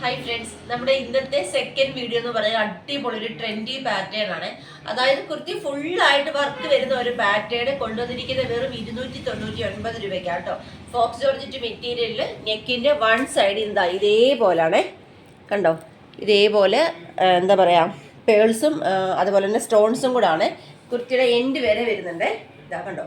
Hi friends നമ്മുടെ ഇന്നത്തെ second video എന്ന് പറയുന്നത് അടിപൊളി ഒരു ട്രെൻഡി പാറ്റേൺ ആണ്. അതായത് കുർത്തി ഫുൾ ആയിട്ട് വർക്ക് വരുന്ന ഒരു പാറ്റേൺ കൊണ്ടുവന്നിരിക്കുന്നത് വെറും ഇരുന്നൂറ്റി തൊണ്ണൂറ്റി ഒൻപത് രൂപയ്ക്ക് കേട്ടോ ഫോക്സ് ജോർജറ്റ് മെറ്റീരിയലിൽ നെക്കിന്റെ വൺ സൈഡ് എന്താ ഇതേപോലാണ്. കണ്ടോ? ഇതേപോലെ എന്താ പറയുക പേൾസും അതുപോലെ തന്നെ സ്റ്റോൺസും കൂടാണ് കുർത്തിയുടെ എൻഡ് വരെ വരുന്നുണ്ട്. ഇതാ കണ്ടോ?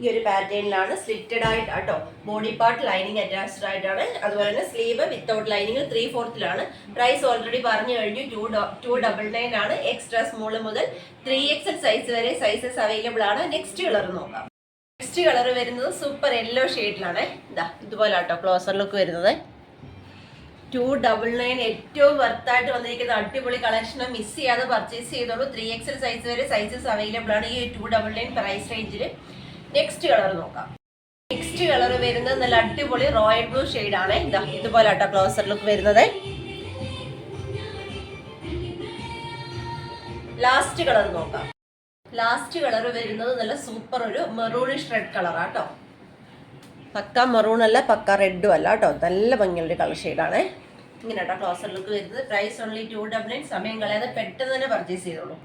ഈ ഒരു പാറ്റേണിലാണ് സ്ലിറ്റഡ് ആയിട്ട് കേട്ടോ ബോഡി പാർട്ട് ലൈനിങ് അറ്റാച്ച്ഡ് ആയിട്ടാണ്. അതുപോലെ തന്നെ സ്ലീവ് വിത്തൗട്ട് ലൈനിങ് ത്രീ ഫോർത്തിലാണ്. പ്രൈസ് ഓൾറെഡി പറഞ്ഞു കഴിഞ്ഞു ടു ടു ഡബിൾ നയൻ ആണ്. എക്സ്ട്രാ സ്മോൾ മുതൽ ത്രീ എക്സൽ സൈസ് വരെ സൈസസ് അവൈലബിൾ ആണ്. നെക്സ്റ്റ് കളർ നോക്കാം. നെക്സ്റ്റ് കളർ വരുന്നത് സൂപ്പർ യെല്ലോ ഷെയ്ഡിലാണ്. ഇതാ ഇതുപോലെ കേട്ടോ ക്ലോസർ ലുക്ക് വരുന്നത്. ടു ഡബിൾ നയൻ ഏറ്റവും വർത്തായിട്ട് വന്നിരിക്കുന്ന അടിപൊളി കളക്ഷൻ മിസ് ചെയ്യാതെ പർച്ചേസ് ചെയ്തോളൂ. ത്രീ എക്സൽ സൈസ് വരെ സൈസസ് അവൈലബിൾ ആണ് ഈ ടു ഡബിൾ നയൻ പ്രൈസ് റേഞ്ചിൽ നെക്സ്റ്റ് കളർ നോക്കാം. നെക്സ്റ്റ് കളർ വരുന്നത് നല്ല അടിപൊളി റോയൽ ബ്ലൂ ആണ്. ഇതാ ഇതുപോലെ ആട്ടോ ക്ലോസർ ലുക്ക് വരുന്നത്. ലാസ്റ്റ് കളർ നോക്കാം. ലാസ്റ്റ് കളർ വരുന്നത് നല്ല സൂപ്പർ ഒരു മെറൂണിഷ് റെഡ് കളർ ആട്ടോ. പക്ക മെറൂൺ അല്ല പക്ക റെഡും അല്ല കേട്ടോ നല്ല ഭംഗിയുള്ള കളർ ഷെയ്ഡാണ് ഇങ്ങനെ കേട്ടോ ക്ലോസർ ലുക്ക് വരുന്നത്. Price only two double nine സമയം കളയാതെ പെട്ടെന്ന് തന്നെ പർച്ചേസ് ചെയ്തോളൂ.